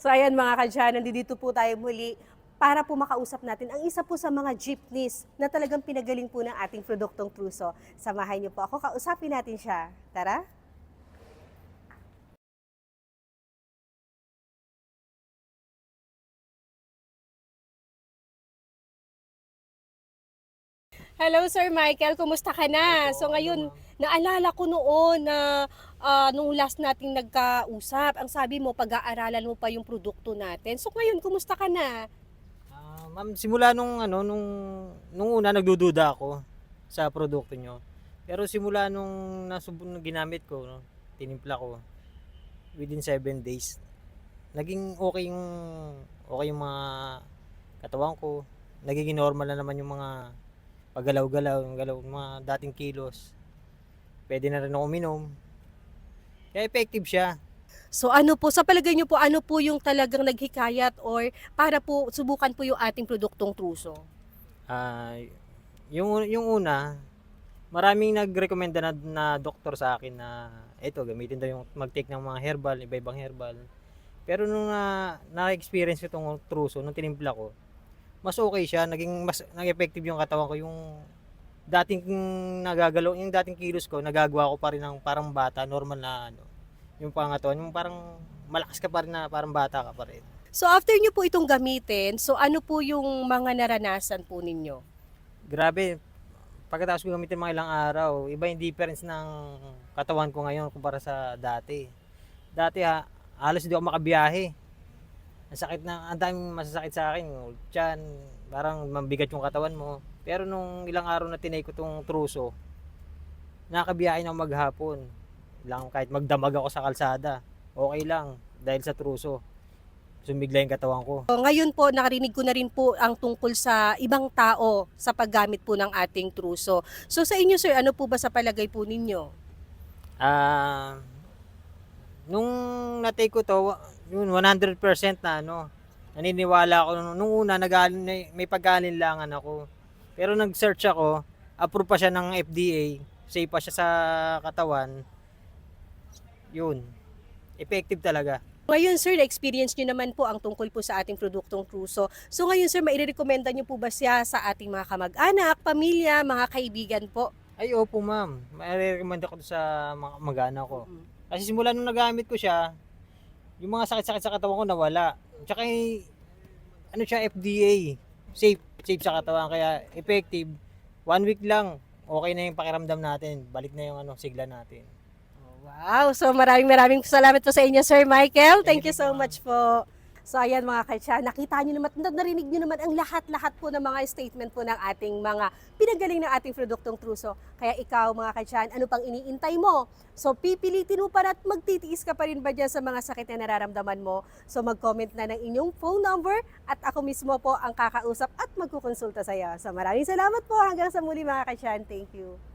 So ayan mga kadyan, nandito po tayo muli para po makausap natin ang isa po sa mga jeepneys na talagang pinagaling po ng ating produktong Truso. Samahan niyo po ako, kausapin natin siya. Tara! Hello Sir Michael, kumusta ka na? So ngayon, naalala ko noon na ah, nung last nating nagkausap, ang sabi mo pag-aaralan mo pa yung produkto natin. So ngayon, kumusta ka na? Ah, ma'am, simula nung ano nung nung una nagdududa ako sa produkto nyo. Pero simula nung nasubok na ginamit ko, no, tinimpla ko within 7 days. Naging okay yung okay yung mga katawan ko. Nagiging normal na naman yung mga paggalaw-galaw, yung galaw, mga dating kilos. Pwede na rin ako uminom. Kaya effective siya. So ano po, sa palagay niyo po, ano po yung talagang naghikayat or para po subukan po yung ating produktong Truso? Ah, yung yung una, maraming nagrekomenda na, na doktor sa akin na ito gamitin daw yung mag-take ng mga herbal, iba-ibang herbal. Pero nung na, na-experience ko itong truso, nung tinimpla ko, mas okay siya, naging mas nag-effective yung katawan ko, yung dating nagagalaw, yung dating kilos ko, nagagawa ko pa rin ng parang bata, normal na ano, yung pangatawan, yung parang malakas ka pa rin na parang bata ka pa rin. So after niyo po itong gamitin, so ano po yung mga naranasan po ninyo? Grabe, pagkatapos ko gamitin mga ilang araw, iba yung difference ng katawan ko ngayon kumpara sa dati. Dati ha, halos hindi ako makabiyahe. Ang sakit na, ang daming masasakit sa akin. Tiyan, parang mabigat yung katawan mo. Pero nung ilang araw na tinay ko tong truso, nakakabiyahe na ako maghapon. Lang kahit magdamag ako sa kalsada, okay lang dahil sa truso. Sumigla yung katawan ko. So, ngayon po, nakarinig ko na rin po ang tungkol sa ibang tao sa paggamit po ng ating Truso. So sa inyo sir, ano po ba sa palagay po ninyo? Ah, nung na-take ko to, yun 100% na ano, naniniwala ako nung, nung una nagalin may pagkalinlangan ako. Pero nag-search ako, approve pa siya ng FDA, safe pa siya sa katawan. Yun. Effective talaga. Ngayon sir, na-experience nyo naman po ang tungkol po sa ating produktong Truso. So ngayon sir, mairekomenda nyo po ba siya sa ating mga kamag-anak, pamilya, mga kaibigan po? Ay, opo ma'am. Mai-recommend ako to sa mga mag-anak ko. Kasi simula nung nagamit ko siya, yung mga sakit-sakit sa katawan ko nawala. Tsaka ano siya FDA, safe, safe sa katawan kaya effective. One week lang, okay na yung pakiramdam natin. Balik na yung ano, sigla natin. Wow! So maraming maraming salamat po sa inyo Sir Michael. Thank Thank you so much po. So ayan mga katsya, nakita nyo naman, narinig nyo naman ang lahat-lahat po ng mga statement po ng ating mga pinagaling ng ating produktong Truso. Kaya ikaw mga katsyan, ano pang iniintay mo? So pipilitin mo pa at magtitiis ka pa rin ba dyan sa mga sakit na nararamdaman mo? So mag-comment na ng inyong phone number at ako mismo po ang kakausap at magkukonsulta sa iyo. So maraming salamat po hanggang sa muli mga katsyan. Thank you.